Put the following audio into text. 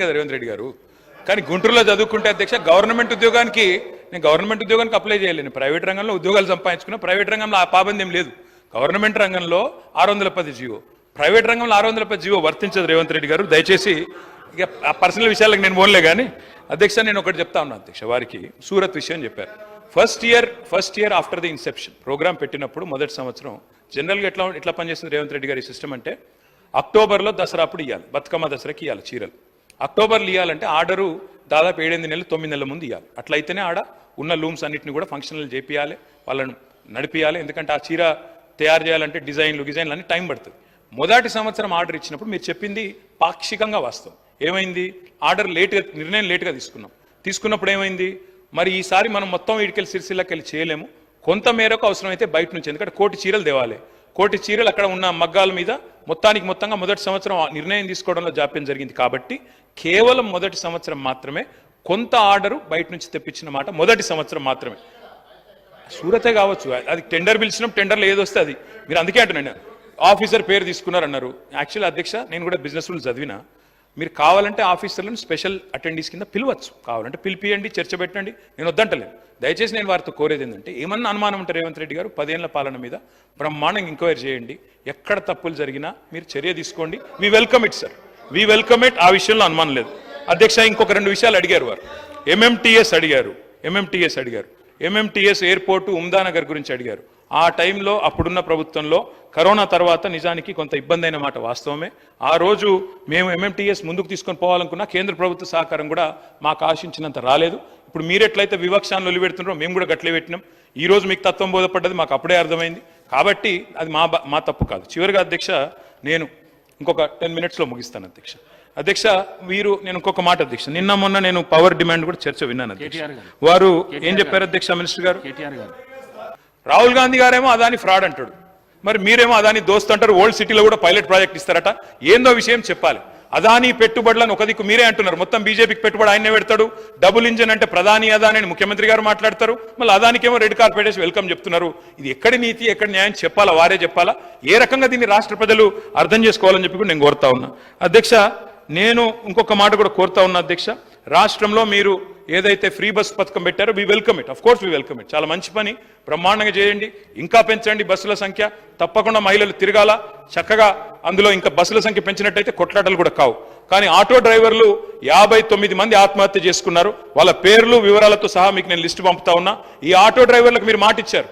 కదా రేవంత్ రెడ్డి గారు. కానీ గుంటూరులో చదువుకుంటే అధ్యక్ష గవర్నమెంట్ ఉద్యోగానికి నేను గవర్నమెంట్ ఉద్యోగానికి అప్లై చేయలేను. ప్రైవేట్ రంగంలో ఉద్యోగాలు సంపాదించుకున్నా ప్రైవేట్ రంగంలో ఆ పాబంద్యం లేదు. గవర్నమెంట్ రంగంలో ఆరు వందల పది జీవో. ప్రైవేట్ రంగంలో ఆరు వందల పది జీవో వర్తించదు రేవంత్ రెడ్డి గారు. దయచేసి ఇక ఆ పర్సనల్ విషయాలకు నేను పోన్లే కానీ అధ్యక్ష నేను ఒకటి చెప్తా ఉన్నాను అధ్యక్ష వారికి సూరత్ విషయం చెప్పారు. First year first year after the inception programme పెట్టినప్పుడు మొదటి సంవత్సరం జనరల్గా ఎట్లా ఎట్లా పనిచేస్తుంది రేవంత్ రెడ్డి గారి సిస్టమ్ అంటే అక్టోబర్లో దసరా అప్పుడు ఇవ్వాలి బతుకమ్మ దసరాకి ఇవ్వాలి చీరలు. అక్టోబర్లో ఇవ్వాలంటే ఆర్డరు దాదాపు ఏడెనిమిది నెలలు తొమ్మిది నెలల ముందు ఇవ్వాలి అట్లయితేనే ఆడ ఉన్న లూమ్స్ అన్నిటిని కూడా ఫంక్షనల్ చేపియాలి వాళ్ళను నడిపియాలి. ఎందుకంటే ఆ చీర తయారు చేయాలంటే డిజైన్లు డిజైన్లు అన్ని టైం పడుతుంది. మొదటి సంవత్సరం ఆర్డర్ ఇచ్చినప్పుడు మీరు చెప్పింది పాక్షికంగా వాస్తవం. ఏమైంది? ఆర్డర్ లేట్గా నిర్ణయం లేట్గా తీసుకున్నాం. తీసుకున్నప్పుడు ఏమైంది? మరి ఈసారి మనం మొత్తం వీడికెళ్ళి సిరిసిల్లకెళ్ళి చేయలేము. కొంత మేరకు అవసరమైతే బయట నుంచి ఎందుకంటే కోటి చీరలు తేవాలి. కోటి చీరలు అక్కడ ఉన్న మగ్గాల మీద మొత్తానికి మొత్తంగా మొదటి సంవత్సరం నిర్ణయం తీసుకోవడంలో జాప్యం జరిగింది కాబట్టి కేవలం మొదటి సంవత్సరం మాత్రమే కొంత ఆర్డరు బయట నుంచి తెప్పించిన మాట మొదటి సంవత్సరం మాత్రమే. సూరతే కావచ్చు అది టెండర్ పిలిచినాం టెండర్లో ఏది వస్తే అది. మీరు అందుకే అంటున్నాను ఆఫీసర్ పేరు తీసుకున్నారన్నారు. యాక్చువల్ అధ్యక్ష నేను కూడా బిజినెస్ రూల్ చదివినా. మీరు కావాలంటే ఆఫీసర్లను స్పెషల్ అటెండీస్ కింద పిలవచ్చు. కావాలంటే పిలిపియండి చర్చ పెట్టండి నేను వద్దంటలేదు. దయచేసి నేను వారితో కోరేది ఏంటంటే ఏమన్నా అనుమానం ఉంటారు రేవంత్ రెడ్డి గారు పదేళ్ళ పాలన మీద బ్రహ్మాండంగా ఎంక్వైరీ చేయండి. ఎక్కడ తప్పులు జరిగినా మీరు చర్య తీసుకోండి. We welcome it sir we welcome it ఆ విషయంలో అనుమానం లేదు. అధ్యక్ష ఇంకొక రెండు విషయాలు అడిగారు వారు. ఎంఎంటీఎస్ అడిగారు. ఎంఎంటీఎస్ అడిగారు. ఎంఎంటీఎస్ ఎయిర్పోర్టు ఉమ్దానగర్ గురించి అడిగారు. ఆ టైంలో అప్పుడున్న ప్రభుత్వంలో కరోనా తర్వాత నిజానికి కొంత ఇబ్బంది అయిన మాట వాస్తవమే. ఆ రోజు మేము ఎంఎంటీఎస్ ముందుకు తీసుకొని పోవాలనుకున్నా కేంద్ర ప్రభుత్వ సహకారం కూడా మాకు ఆశించినంత రాలేదు. ఇప్పుడు మీరు ఎట్లయితే వివక్షాన్ని ఒలిపెడుతున్నారో మేము కూడా గట్లే పెట్టినాం. ఈ రోజు మీకు తత్వం బోధపడ్డది మాకు అప్పుడే అర్థమైంది. కాబట్టి అది మా బ- మా తప్పు కాదు. చివరిగా అధ్యక్ష నేను ఇంకొక టెన్ మినిట్స్లో ముగిస్తాను అధ్యక్ష. అధ్యక్ష వీరు నేను ఇంకొక మాట అధ్యక్ష. నిన్న మొన్న నేను పవర్ డిమాండ్ కూడా చర్చ విన్నాను. వారు ఏం చెప్పారు అధ్యక్ష మినిస్టర్ గారు? కేటీఆర్ గారు. రాహుల్ గాంధీ గారేమో అదాని ఫ్రాడ్ అంటాడు. మరి మీరేమో అదాని దోస్త్ అంటారు ఓల్డ్ సిటీలో కూడా పైలట్ ప్రాజెక్ట్ ఇస్తారట. ఏందో విషయం చెప్పాలి. అదాని పెట్టుబడులను ఒక దిక్కు మీరే అంటున్నారు. మొత్తం బీజేపీకి పెట్టుబడి ఆయనే పెడతాడు. డబుల్ ఇంజన్ అంటే ప్రధాని అదాని అని ముఖ్యమంత్రి గారు మాట్లాడతారు. మళ్ళీ అదానికేమో రెడ్ కార్పెట్ వేసి వెల్కమ్ చెప్తున్నారు. ఇది ఎక్కడి నీతి ఎక్కడ న్యాయం చెప్పాలా వారే చెప్పాలా? ఏ రకంగా దీన్ని రాష్ట్ర ప్రజలు అర్థం చేసుకోవాలని చెప్పి కూడా నేను కోరుతా ఉన్నా. అధ్యక్ష నేను ఇంకొక మాట కూడా కోరుతా ఉన్నా అధ్యక్ష. రాష్ట్రంలో మీరు ఏదైతే ఫ్రీ బస్ పథకం పెట్టారో we welcome it of course we welcome it చాలా మంచి పని. బ్రహ్మాండంగా చేయండి. ఇంకా పెంచండి బస్సుల సంఖ్య. తప్పకుండా మహిళలు తిరగాల. చక్కగా అందులో ఇంకా బస్సుల సంఖ్య పెంచినట్టయితే కొట్లాటలు కూడా కావు. కానీ ఆటో డ్రైవర్లు యాభై తొమ్మిది మంది ఆత్మహత్య చేసుకున్నారు. వాళ్ళ పేర్లు వివరాలతో సహా మీకు నేను లిస్టు పంపుతా ఉన్నా. ఈ ఆటో డ్రైవర్లకు మీరు మాటిచ్చారు.